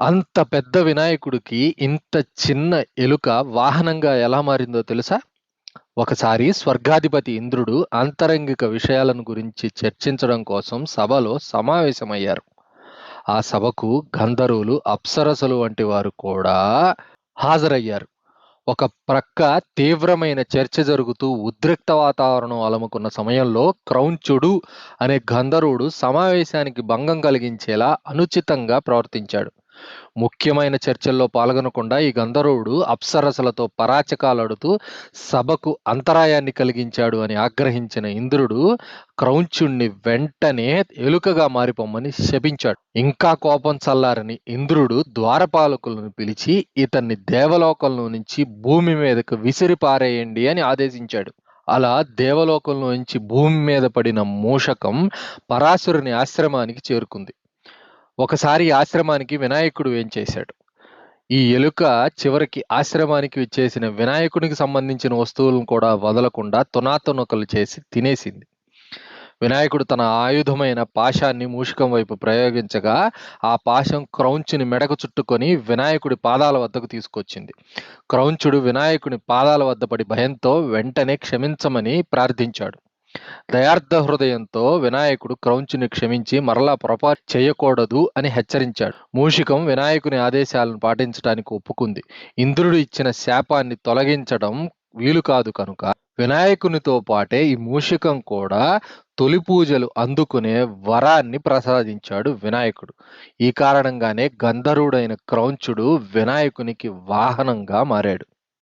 అంత పెద్ద వినాయకుడికి ఇంత చిన్న ఎలుక వాహనంగా ఎలా మారిందో తెలుసా? ఒకసారి స్వర్గాధిపతి ఇంద్రుడు ఆంతరంగిక విషయాలను గురించి చర్చించడం కోసం సభలో సమావేశమయ్యారు. ఆ సభకు గంధర్వులు, అప్సరసలు వంటి వారు కూడా హాజరయ్యారు. ఒక ప్రక్క తీవ్రమైన చర్చ జరుగుతూ ఉద్రిక్త వాతావరణం అలముకున్న సమయంలో క్రౌంచుడు అనే గంధర్వుడు సమావేశానికి భంగం కలిగించేలా అనుచితంగా ప్రవర్తించాడు. ముఖ్యమైన చర్చల్లో పాల్గొనకుండా ఈ గంధర్వుడు అప్సరసలతో పరాచకాలాడుతూ సభకు అంతరాయాన్ని కలిగించాడు అని ఆగ్రహించిన ఇంద్రుడు క్రౌంచుణ్ణి వెంటనే ఎలుకగా మారిపోమ్మని శపించాడు. ఇంకా కోపం చల్లారని ఇంద్రుడు ద్వారపాలకులను పిలిచి ఇతన్ని దేవలోకంలో నుంచి భూమి మీదకు విసిరి పారేయండి అని ఆదేశించాడు. అలా దేవలోకంలో నుంచి భూమి మీద పడిన మూషకం పరాశురుని ఆశ్రమానికి చేరుకుంది. ఒకసారి ఆశ్రమానికి వినాయకుడు వేంచేశాడు. ఈ ఎలుక చివరికి ఆశ్రమానికి విచ్చేసిన వినాయకునికి సంబంధించిన వస్తువులను కూడా వదలకుండా తునాతునకలు చేసి తినేసింది. వినాయకుడు తన ఆయుధమైన పాశాన్ని మూషికం వైపు ప్రయోగించగా ఆ పాశం క్రౌంచుని మెడకు చుట్టుకొని వినాయకుడి పాదాల వద్దకు తీసుకొచ్చింది. క్రౌంచుడు వినాయకుని పాదాల వద్ద పడి భయంతో వెంటనే క్షమించమని ప్రార్థించాడు. దయార్థ హృదయంతో వినాయకుడు క్రౌంచుని క్షమించి మరలా పొరపాటు చేయకూడదు అని హెచ్చరించాడు. మూషికం వినాయకుని ఆదేశాలను పాటించటానికి ఒప్పుకుంది. ఇంద్రుడు ఇచ్చిన శాపాన్ని తొలగించడం వీలు కాదు కనుక వినాయకునితో పాటే ఈ మూషికం కూడా తొలి పూజలు అందుకునే వరాన్ని ప్రసాదించాడు వినాయకుడు. ఈ కారణంగానే గంధర్వుడైన క్రౌంచుడు వినాయకునికి వాహనంగా మారాడు.